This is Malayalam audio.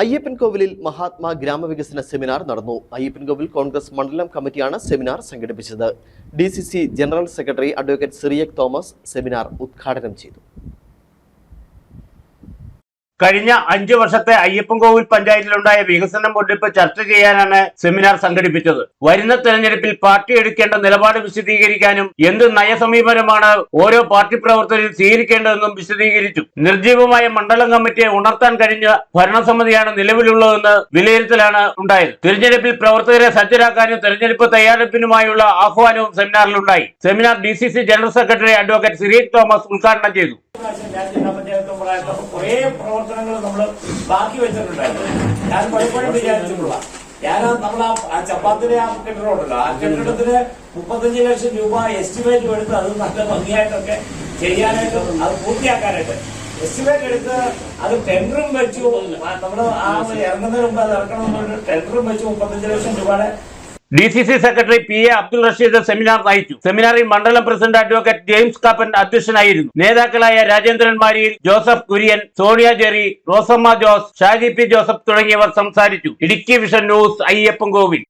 അയ്യപ്പൻകോവിലിൽ മഹാത്മാ ഗ്രാമവികസന സെമിനാർ നടന്നു. അയ്യപ്പൻകോവിൽ കോൺഗ്രസ് മണ്ഡലം കമ്മിറ്റിയാണ് സെമിനാർ സംഘടിപ്പിച്ചത്. D general secretary advocate Cyriac Thomas seminar ഉദ്ഘാടനം ചെയ്തു. കഴിഞ്ഞ അഞ്ചു വർഷത്തെ അയ്യപ്പൻകോവിൽ പഞ്ചായത്തിലുണ്ടായ വികസനം മുന്നിപ്പ് ചർച്ച ചെയ്യാനാണ് സെമിനാർ സംഘടിപ്പിച്ചത്. വരുന്ന തെരഞ്ഞെടുപ്പിൽ പാർട്ടി എടുക്കേണ്ട നിലപാട് വിശദീകരിക്കാനും എന്ത് നയസമീപനമാണ് ഓരോ പാർട്ടി പ്രവർത്തകരും സ്വീകരിക്കേണ്ടതെന്നും വിശദീകരിച്ചു. നിർജീവമായ മണ്ഡലം കമ്മിറ്റിയെ ഉണർത്താൻ കഴിഞ്ഞ ഭരണസമിതിയാണ് നിലവിലുള്ളതെന്ന് വിലയിരുത്തലാണ് ഉണ്ടായത്. തിരഞ്ഞെടുപ്പിൽ പ്രവർത്തകരെ സജ്ജരാക്കാനും തെരഞ്ഞെടുപ്പ് തയ്യാറെടുപ്പിനുമായുള്ള ആഹ്വാനവും സെമിനാറിലുണ്ടായി. Seminar D general secretary advocate Sirish Thomas ഉദ്ഘാടനം ചെയ്തു. ഞാൻ പ്രവർത്തനങ്ങൾ നമ്മൾ ബാക്കി വെച്ചിട്ടുണ്ടായിരുന്നു. ഞാൻ പലപ്പോഴും വിചാരിച്ചിട്ടുള്ള ഞാൻ നമ്മൾ ആ ചപ്പാത്തിന്റെ ആ കെട്ടിടമുണ്ടല്ലോ ആ കെട്ടിടത്തിന് മുപ്പത്തഞ്ച് ലക്ഷം രൂപ എസ്റ്റിമേറ്റ് എടുത്ത് അത് നല്ല ഭംഗിയായിട്ടൊക്കെ ചെയ്യാനായിട്ട് അത് പൂർത്തിയാക്കാനായിട്ട് എസ്റ്റിമേറ്റ് എടുത്ത് അത് ടെൻഡറും വെച്ചു. നമ്മൾ ആ ഇറങ്ങുന്നതിന് മുമ്പ് അത് ഇറക്കണമെന്ന് ടെൻഡറും വെച്ചു മുപ്പത്തഞ്ച് ലക്ഷം രൂപയുടെ D C C secretary P A Abdul Rasheed seminar നയിച്ചു. സെമിനാറിൽ മണ്ഡലം പ്രസിഡന്റ് അഡ്വക്കേറ്റ് ജെയിംസ് കാപ്പൻ അധ്യക്ഷനായിരുന്നു. നേതാക്കളായ രാജേന്ദ്രൻ മാരിയിൽ ജോസഫ് കുര്യൻ സോണിയ ജെറി റോസമ്മ ജോസ് ഷാജി പി ജോസഫ് തുടങ്ങിയവർ സംസാരിച്ചു. Idukki vision news Ayyappankovil.